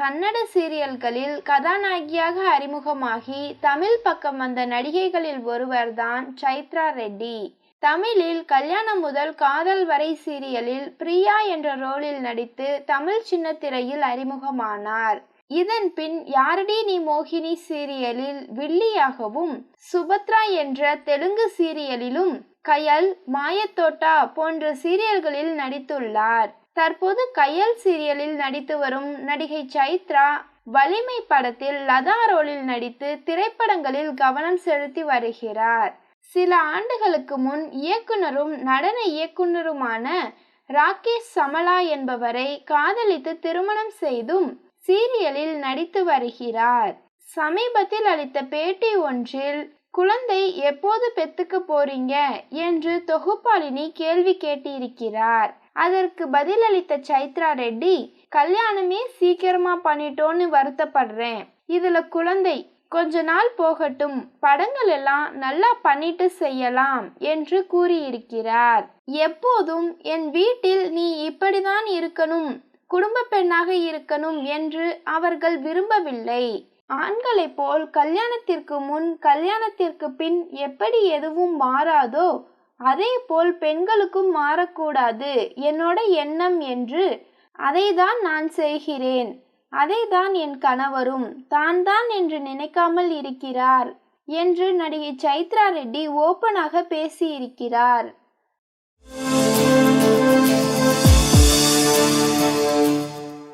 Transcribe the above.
கன்னட சீரியல்களில் கதாநாயகியாக அறிமுகமாகி தமிழ் பக்கம் வந்த நடிகைகளில் ஒருவர்தான் சைத்ரா ரெட்டி. தமிழில் கல்யாணம் முதல் காதல் வரை சீரியலில் பிரியா என்ற ரோலில் நடித்து தமிழ் சின்னத்திரையில் அறிமுகமானார். இதன் பின் யாரடி நீ மோகினி சீரியலில் வில்லியாகவும் சுபத்ரா என்ற தெலுங்கு சீரியலிலும் கயல் மாயத்தோட்டா போன்ற சீரியல்களில் நடித்துள்ளார். தற்போது கையல் சீரியலில் நடித்து வரும் நடிகை சைத்ரா வலிமை படத்தில் லதா ரோலில் நடித்து திரைப்படங்களில் கவனம் செலுத்தி வருகிறார். சில ஆண்டுகளுக்கு முன் இயக்குனரும் நடன இயக்குனருமான ராகேஷ் சமலா என்பவரை காதலித்து திருமணம் செய்தும் சீரியலில் நடித்து வருகிறார். சமீபத்தில் அளித்த பேட்டி ஒன்றில் குழந்தை எப்போது பெத்துக்க போறீங்க? என்று தொகுப்பாளினி கேள்வி கேட்டிருக்கிறார். அதற்கு பதிலளித்த சைத்ரா ரெட்டி கல்யாணமே சீக்கிரமா பண்ணிட்டோன்னு வருத்தப்படுறேன். இதுல குழந்தை கொஞ்ச நாள் போகட்டும். படங்கள் எல்லாம் நல்லா பண்ணிட்டு செய்யலாம் என்று கூறியிருக்கிறார். எப்போதும் என் வீட்டில் நீ இப்படிதான் இருக்கணும். குடும்ப பெண்ணாக இருக்கணும் என்று அவர்கள் விரும்பவில்லை. ஆண்களைப் போல் கல்யாணத்திற்கு முன் கல்யாணத்திற்கு பின் எப்படி எதுவும் மாறாதோ அதே போல் பெண்களுக்கும் மாறக்கூடாது. என்னோட எண்ணம் என்று அதைதான் நான் செய்கிறேன். அதைதான் என் கணவரும் தான் தான் என்று நினைக்காமல் இருக்கிறார். என்று நடிகை சைத்ரா ரெட்டி ஓப்பனாக பேசியிருக்கிறார்.